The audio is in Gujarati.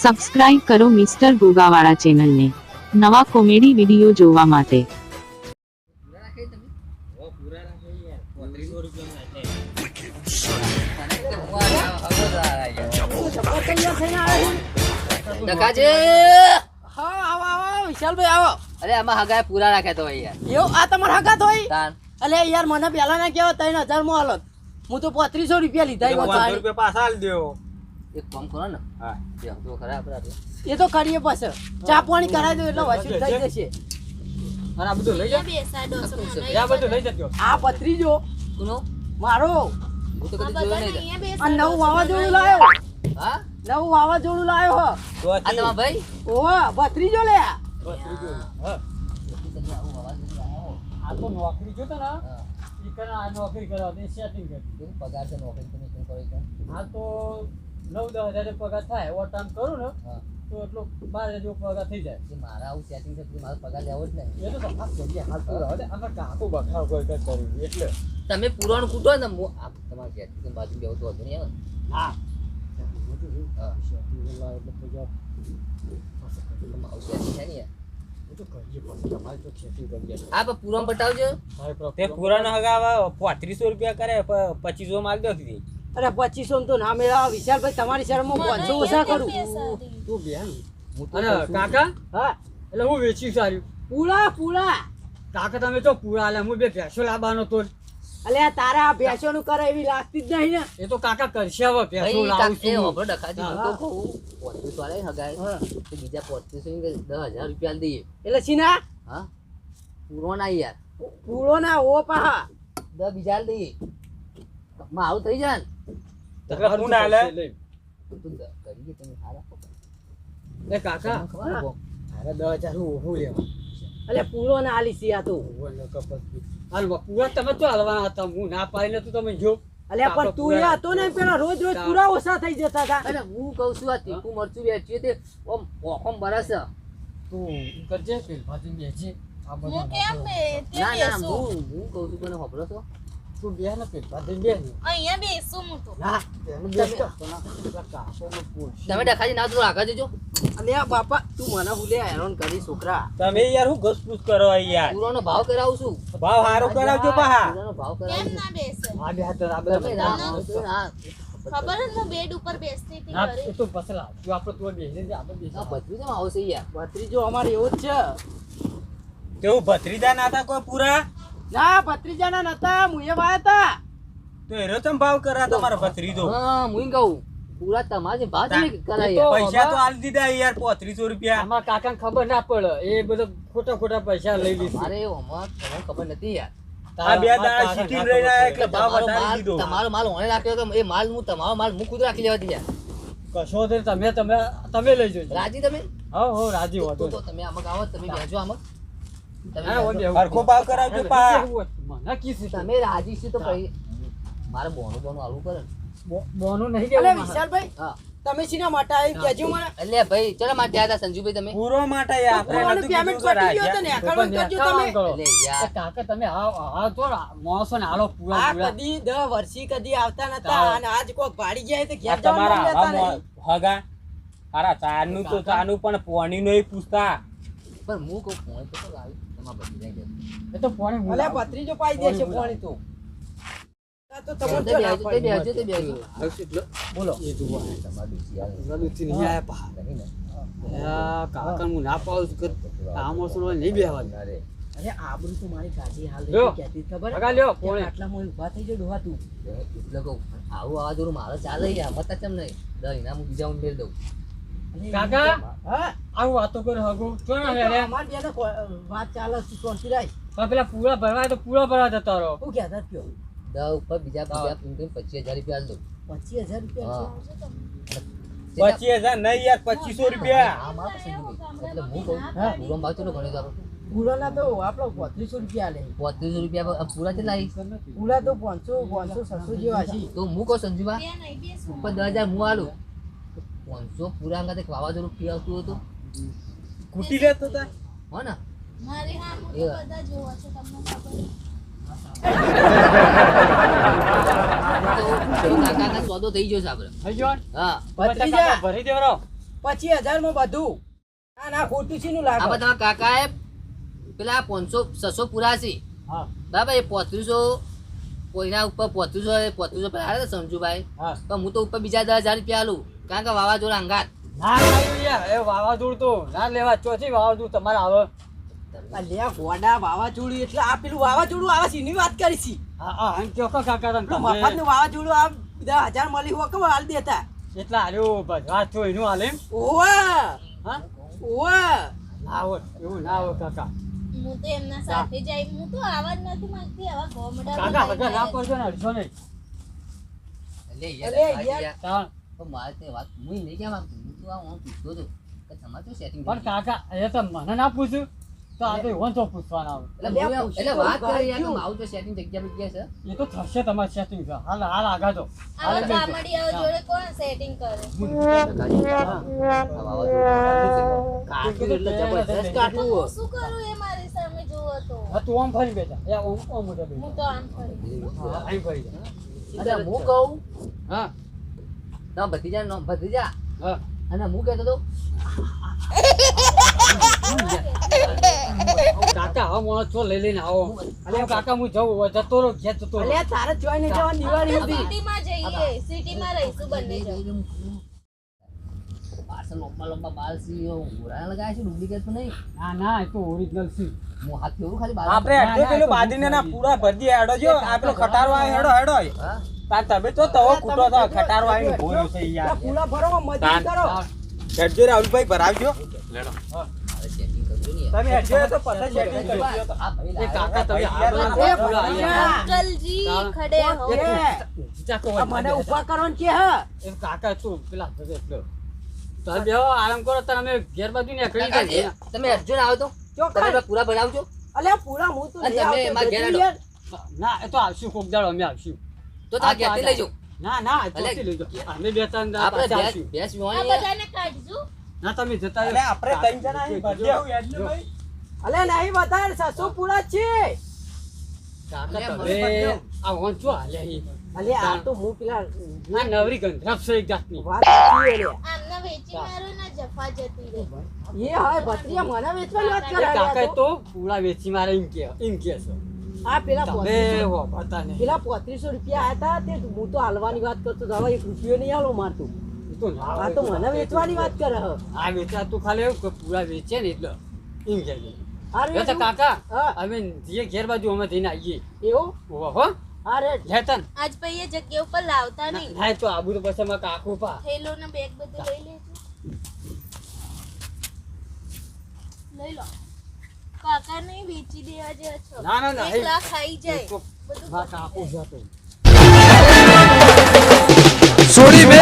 સબસ્ક્રાઇબ કરો મિસ્ટર ગોગાવાળા ચેનલને નવા કોમેડી વીડિયો જોવા માટે. ડકાજી આવો આવો વિશાલભાઈ આવો. અરે આમાં હગાએ પૂરા રાખ્યા તો યાર. એવું? આ તમારા હગા તો અલે યાર મને પેલા ના કેવો ત્રણ હજારમાં હાલત હું તો પાંત્રીસો રૂપિયા લીધા પાછા એક કામ કરો ને. હા. બે તો ખરા આપણે આપણે. એ તો કરીએ પછી ચા પાણી કરાવી દો એટલે વસૂલ થઈ જશે. અને આ બધું લઈ જા આ બધું લઈ જજો. આ પત્રીજો કોનો? મારો. હું તો કદી જોયો નહીં આ નવું વાવાઝોડું લાયો. હા? નવું વાવાઝોડું લાયો હો. તો આ તમારા ભાઈ? ઓવા જો લે. આ. હા. આ તો નોકરી જોતો ને. ઈ કરે આ નોકરી કરો દે સેટિંગ કરી પગાર છે નોકરી તમે શું કરો હા તો નવ દસ હજાર પગાર થાય ઓવર ટાઈમ કરું ને તો એટલો બાર હજાર જેવો પગાર થઈ જાય. મારા આવું સેટિંગ છે મારો પગાર લેવો જ નહીં. એ તો તપાસ કરીએ હાલ તો રહો આમાં કાકો બખાવ કોઈ કઈ કર્યું એટલે. તમે પુરાણ કૂટો ને હું આ તમારા સેટિંગ બાજુ લેવો તો વાંધો નહીં આવે હા પુરાણ બતાવજો. તે પુરાનો હગાવા પાંત્રીસો રૂપિયા કરે પચીસો માલ દો અરે પચીસો તો ના મેળા. વિશાલભાઈ તમારી શરમમાં પાંચસો ઓછા કરું. તું બેન છું. કાકા? હા. એટલે હું વેચી સાર્યું પૂળા પૂળા કાકા તમે તો પૂળા લે હું બે ભેંસો લાવવાનો તો અલે આ તારા આ ભેંસોનું કરે એવી લાગતી જ નહીં ને. એ તો કાકા કરશે હવે ભેંસો લાવું છું એ છું ડખાજી, હું તો. કહું, પોત્રીસો વાળા હગાય. તો બીજા પોત્રીસો ની દસ હજાર રૂપિયા દઈએ. એટલે સીના હા? પૂરો ના યાર. પૂળો ના ઓ પાહા. દસ બીજા દઈએ. માં આવું થઈ જાય ને. એટલે ના આલે? તું કરીએ તમે હારા. એ કાકા. તમને ખબર ને બહુ? અરે દસ હજાર ઓહું લેવા. એટલે પૂરો ના આલી સી આ તો. ઓહું એટલે કપાસ હાલવા પૂરા તમે તો હાલવાના હતા હું ના પાડીને તો તમે જો. અલે પણ તું એ હતો ને પેલા રોજ રોજ પૂરા ઓછા થઈ જતા હતા. અરે હું કહું છું આ તીખું મરચું વેચીએ તે ઓમ ઓખમ બરસે. તું કરજે પેલ ના ના હું કહું છું કોને ખબર છો તું બે ને પેલ બાજુ બેસ અહીંયા બેસું હું તો ના તો. તમે ડખાજી ના તો આગળ જજો અને આ બાપા તું મને ભૂલે હેરાન કરી છોકરા. તમે યાર હું ઘસપૂસ કરો યાર? પૂરોનો ભાવ કરાવું છું. ભાવ હારો કરાવજો પાહા. પૂરોનો ભાવ કેમ કરાવું છું. ના બેસે? આ બે હાથ આ તમે ના તો ના ખબર જ હું બેડ ઉપર બેસતી હતી ના ઘરે. તો પસલા જો આપણે તો બેસી જ આપણે બેસી બધું કેમ આવશે યાર. ભત્રીજો અમારે એવો જ છે. કેવું ભત્રીજા ના હતા કોઈ પૂરા? ના ભત્રીજા ના નતા મુએ વાયા તા તો એરો તમ ભાવ કરા તમારો ભત્રીજો. હા હું કહું પૂરા તમારે ભાત નહીં કરાય પૈસા તો આલી દીધા યાર પોત્રીસો રૂપિયા. આમાં કાકાને ખબર ના પડે. એ બધો ખોટા ખોટા પૈસા લઈ લીધી. મારે ઓમાં તમને ખબર નથી યાર. બે દાડા સીટી રહી રહ્યા એટલે ભાવ તમારો વધારી માલ દીધો. તમારો માલ ઓણે રાખ્યો તો એ માલ હું તમારો માલ હું ખુદ રાખી લેવા યાર. કશો તમે તમે તમે લઈ જજો. રાજી તમે? હા હો રાજી હોતો. તો તમે આમાં આવો તમે બેસજો આમાં. હરખો ભાવ કરાવજો પા. મને કીધું તમે રાજી છો તો પછી મારે બોનું બોનું આલવું પડે ને. બોનું નહીં અલે વિશાલભાઈ હા. તમે સીના માટે આવી કેજો મને? એટલે ભાઈ ચલો મારે ત્યાં સંજુભાઈ તમે. પૂરો માટે યાર આપણે પેમેન્ટ કીધું કે તો ને રાજા. કરજો તમે. એટલે યાર કાકા તમે આવ આવ તો માણસો ને હાલો પૂરા આ કદી દસ વર્ષી કદી આવતા નતા અને આજ કોક ભાડી ગયા તો ઘેર તમારા જવાનું લેતા નહીં. હગા. હારા ચાનું તો ચાનું પણ પોણી નું પૂછતા. પણ હું તો તો લાવી. તમારે બચી જાય એ તો ફોણે અલે લાવું. ભત્રીજો પાઈ દેશે પાણી તો. તો તમને જો ના તે. બોલો. એ તમારે. નહીં આયા પા. હું પાડું છું આ માણસો ને નહીં બેહવા દે. અરે, અરે આબરૂ તો મારી કાઢી હાલ લ્યો. ખબર? હગા લ્યો, કે આટલા આટલામાં ઊભા થઈ જાઓ ડોહા તું. એટલે કહું આવું મારે ચાલે યાર મત ચમ નહીં. દઈ ના હું બીજા ઉમેર દઉં. કાકા? હા? આવું વાતો કરે હગો. ના. અમારી બેને વાત ચાલે છે પેલા પૂરા ભરવા તો પૂરા ભરવા જતા રહો. હું કહેતા કયો દસ ઉપર બીજા બીજા પચીસ હજાર રૂપિયા આલ પચીસ હજાર રૂપિયા. પચીસ હજાર નહીં યાર પચીસો રૂપિયા. મારે એટલે હું કહું પૂરો ભાવ ચલો તારો પૂરાના તો આપણો પોત્રીસો રૂપિયા લે. પોત્રીસો રૂપિયા પૂરા કેટલા પૂરા તો પાંચસો પાંચસો છસો જેવા છે. તો હું કહું સંજુભા ઉપર દસ હજાર હું આલું. પાંચસો પૂરા અંગાતે વાવાઝોડું ફી આવતું હતું. ખૂટી જતો તા? હો ને. મારી હા એ. બધા જોવા છે તમને ખબર કાકા કાકા સોદો થઈ ગયો છે આપણે. થઈ ગયો? હા. બધા ભત્રીજા. કાકા ભરી દેવરો પચીસ હજારમાં બધું. ના ના ખોટું છે લાગે? બધા પેલા પાંચસો છસો પુરાશી હા. બરાબર એ પોત્રીસો કોઈના ઉપર પોત્રીસો પોત્રીસો સંજુભાઈ હા. પણ હું તો ઉપર બીજા દસ હજાર રૂપિયા આલું. કારણ કે વાવાઝોડા અંગાત. ના આવ્યું યાર એ વાવાઝોડું તો ના લેવા ચોથી વાવાઝોડું તમારે આવે. લે ગોડા વાવાઝોડું એટલે આ પેલું વાવાઝોડું આવે છે એની વાત કરી છે. હા હા એમ કહો કાકા તમે વાવાઝોડું આ બધા હજાર મળી હોય કેમ હાલ દેતા? એટલા હાર્યો ભજવા છો એનું હાલે ઓવા! હા? ઓવા! ના હોય એવું ના હોય કાકા. હું તો એમના સાથે જાય હું તો આવા જ નથી માંગતી આવા ગોમડા કાકા બધા ના કરજો ને અડશો નહીં. અલે યાર પણ મારે તે વાત હું નહીં કહેવા માંગતો હું તો આ હું પૂછતો હતો કે તમારે શું setting પણ? કાકા એ તો મને ના પૂછ્યું. તો આ તો એવો તો પૂછવાના આવે. એટલે એટલે વાત કરી યાર કે તો સેટિંગ તો જગ્યા પર છે. એ તો થશે તમારે સેટિંગ હાલ હાલ આગા તો હાલ આવા બેસો. ગામડિયાઓ જોડે કોણ સેટિંગ કરે? કાઢ્યું એટલે જબરદસ્ત કાઢવું હું શું કરું એ મારી સામે જોવો તો. હા તું આમ ફરી બેઠા. એ ઓમ ઓમ મોઢે હું તો આમ ફરી. હા અહીં ફરી. એટલે હું કહું હા. તો ભત્રીજા નો ભત્રીજા. અને હું કહેતો તો કાકા હવે માણસ છો લઈ લઈને આવો. અલે કાકા હું જવું હવે જતો રહો ઘેર જતો રહો. અલ્યા તારે જોઈ ને જવા દિવાળી સુધી સિટીમાં જઈએ સિટીમાં રહીશું બંને જઈએ પાર્સલ લંબા લંબા બાલ સી ઘોડા લગાય છે ડુપ્લિકેટ તો નહીં. ના ના એ તો ઓરિજિનલ સી હું હાથ ફેરું ખાલી આપણે ના, અડધો ના, કિલો તો બાદરીને ના પૂરા ભરજી હેડો જો આ પેલો ખટારો આવે હેડો હેડો. હા. તમે તો તવો કૂટો તો ખટારો આવીને ભોયો છે યાર પૂરા ભરો મજૂરી કરો. હેડજો રાહુલભાઈ ભરાવજો. લેડો. ને. તમે હેડજો તો પછી setting કરજો. તો. એ કાકા તમે ભાઈ, આ એ બધા પૂરા અંકલજી ખડે હો. ચાકો મને ઊભા કરવાનું કે હા. એ કાકા તું પેલા તમે બેહો આરામ કરો તમે ઘેર બાજુ ને જાય તમે અર્જુન ને આવો તો. તમે પૂરા ભરાવજો. અલ્યા પૂરા હું તો. ના એ તો આવશું કોક દાડો અમે આવશું. તો તમે ઘેરથી લઈ જાઓ ના ના અલે, લઈ જાઓ. અમે બે ત્રણ આપણે ભેંસ વિવાણી બધાને કાઢજો. ના તમે જતા એટલે આપણે ત્રણ જણા અહીં ભરજે આવું એટલે ભાઈ. અલે નહીં વધાર સસો પૂરા છે. કાકા અલે, આ વંચો હાલે ઈ. અલ્યા આ તો હું પેલા ના નવરી ગંધરાપ છે એક જાતની. વાત સાચી અલ્યા. આમના વેચી મારો ના જફા જતી રે એ હવે ભત્રીયા મને વેચવાની વાત કરે કાકા તો. તો પૂરા વેચી મારે એમ કે એમ કે છે. આ પેલા પેલા પોત્રીસો રૂપિયા હતા તે હું તો હાલવાની વાત કરતો હવે એક રૂપિયો નહીં હાલો મારતું આ તો મને વેચવાની વાત કરે આ વેચા તું ખાલી એવું કે પૂરા વેચે ને એટલે એમ એટલું? કાકા હા. અમે જે ઘેર બાજુ અમે જઈને આવીએ. એવું? ઓહો, હો. અરે લેતા આજ ભાઈ એ જગ્યા ઉપર લાવતા નહીં. તો આબુ તો પછી કાકુ પા. થેલો ને બેગ બધું લઈ લેજો. લઈ લો. કાકા નહીં વેચી દેવા જે છો. ના, ના, ના, એક ખાઈ જાય. બધું મારા જતો. સોરી બે